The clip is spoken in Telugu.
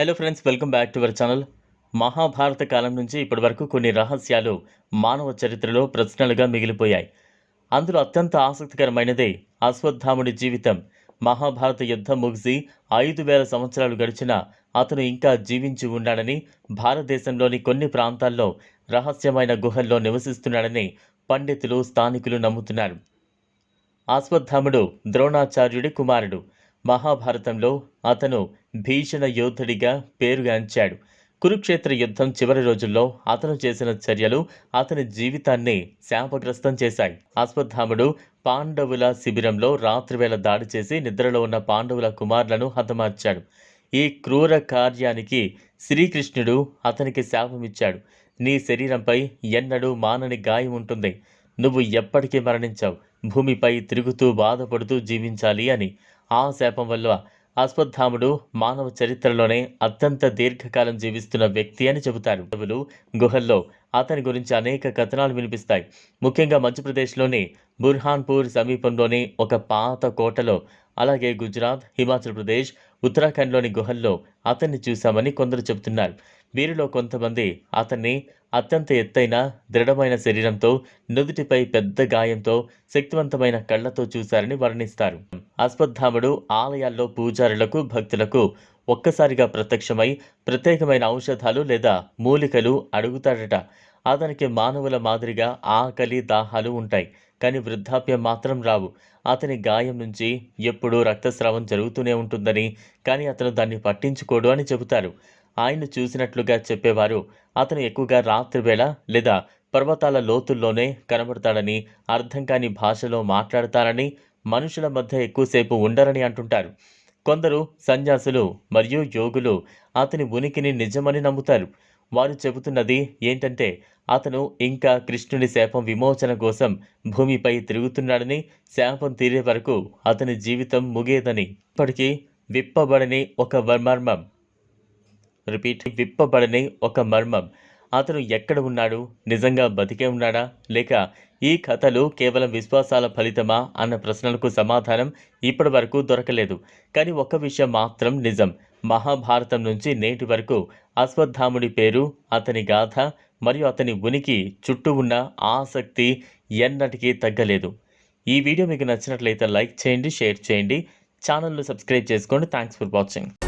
Hello friends welcome back to our channel Mahabharata కాలం నుంచి ఇప్పటి వరకు కొన్ని రహస్యాలు మానవ చరిత్రలో ప్రశ్నలుగా మిగిలిపోయాయి. అందులో అత్యంత ఆసక్తికరమైనదే అశ్వత్థాముడి జీవితం. మహాభారత యుద్ధం ముగిసి ఐదు వేల సంవత్సరాలు గడిచినా అతను ఇంకా జీవించి ఉన్నాడని భారతదేశంలోని కొన్ని ప్రాంతాల్లో రహస్యమైన గుహల్లో నివసిస్తున్నాడని పండితులు స్థానికులు నమ్ముతున్నారు. అశ్వత్థాముడు ద్రోణాచార్యుడి కుమారుడు. మహాభారతంలో అతను భీషణ యోధుడిగా పేరుగాంచాడు. కురుక్షేత్ర యుద్ధం చివరి రోజుల్లో అతను చేసిన చర్యలు అతని జీవితాన్ని శాపగ్రస్తం చేశాయి. అశ్వత్థాముడు పాండవుల శిబిరంలో రాత్రివేళ దాడి చేసి నిద్రలో ఉన్న పాండవుల కుమారులను హతమార్చాడు. ఈ క్రూర కార్యానికి శ్రీకృష్ణుడు అతనికి శాపమిచ్చాడు. నీ శరీరంపై ఎన్నడూ మానని గాయం ఉంటుంది. నువ్వు ఎప్పటికీ మరణించావు. భూమిపై తిరుగుతూ బాధపడుతూ జీవించాలి అని ఆ శాపం వల్ల అశ్వత్థాముడు మానవ చరిత్రలోనే అత్యంత దీర్ఘకాలం జీవిస్తున్న వ్యక్తి అని చెబుతారు. కవులు గుహల్లో అతని గురించి అనేక కథనాలు వినిపిస్తాయి. ముఖ్యంగా మధ్యప్రదేశ్లోని బుర్హాన్పూర్ సమీపంలోని ఒక పాత కోటలో అలాగే గుజరాత్ హిమాచల్ ప్రదేశ్ ఉత్తరాఖండ్లోని గుహల్లో అతన్ని చూశామని కొందరు చెబుతున్నారు. వీరిలో కొంతమంది అతన్ని అత్యంత ఎత్తైన దృఢమైన శరీరంతో నుదుటిపై పెద్ద గాయంతో శక్తివంతమైన కళ్ళతో చూశారని వర్ణిస్తారు. అశ్వత్థాముడు ఆలయాల్లో పూజారులకు భక్తులకు ఒక్కసారిగా ప్రత్యక్షమై ప్రత్యేకమైన ఔషధాలు లేదా మూలికలు అడుగుతాడట. అతనికి మానవుల మాదిరిగా ఆకలి దాహాలు ఉంటాయి కానీ వృద్ధాప్యం మాత్రం రావు. అతని గాయం నుంచి ఎప్పుడూ రక్తస్రావం జరుగుతూనే ఉంటుందని కానీ అతను దాన్ని పట్టించుకోడు అని చెబుతారు. ఆయన చూసినట్లుగా చెప్పేవారు. అతను ఎక్కువగా రాత్రివేళ లేదా పర్వతాల లోతుల్లోనే కనబడతాడని అర్థం కాని భాషలో మాట్లాడతారని మనుషుల మధ్య ఎక్కువసేపు ఉండరని అంటుంటారు. కొందరు సన్యాసులు మరియు యోగులు అతని ఉనికిని నిజమని నమ్ముతారు. వారు చెబుతున్నది ఏంటంటే అతను ఇంకా కృష్ణుని శాపం విమోచన కోసం భూమిపై తిరుగుతున్నాడని శాపం తీరే వరకు అతని జీవితం ముగేదని ఇప్పటికీ విప్పబడని ఒక వర్మర్మం. రిపీట్ విప్పబడని ఒక మర్మం. అతను ఎక్కడ ఉన్నాడు? నిజంగా బతికే ఉన్నాడా? లేక ఈ కథలు కేవలం విశ్వాసాల ఫలితమా? అన్న ప్రశ్నలకు సమాధానం ఇప్పటి వరకు దొరకలేదు. కానీ ఒక విషయం మాత్రం నిజం. మహాభారతం నుంచి నేటి వరకు అశ్వత్థాముడి పేరు అతని గాథ మరియు అతని ఉనికి చుట్టూ ఉన్న ఆసక్తి ఎన్నటికీ తగ్గలేదు. ఈ వీడియో మీకు నచ్చినట్లయితే లైక్ చేయండి షేర్ చేయండి. ఛానల్ను సబ్స్క్రైబ్ చేసుకోండి. Thanks for watching.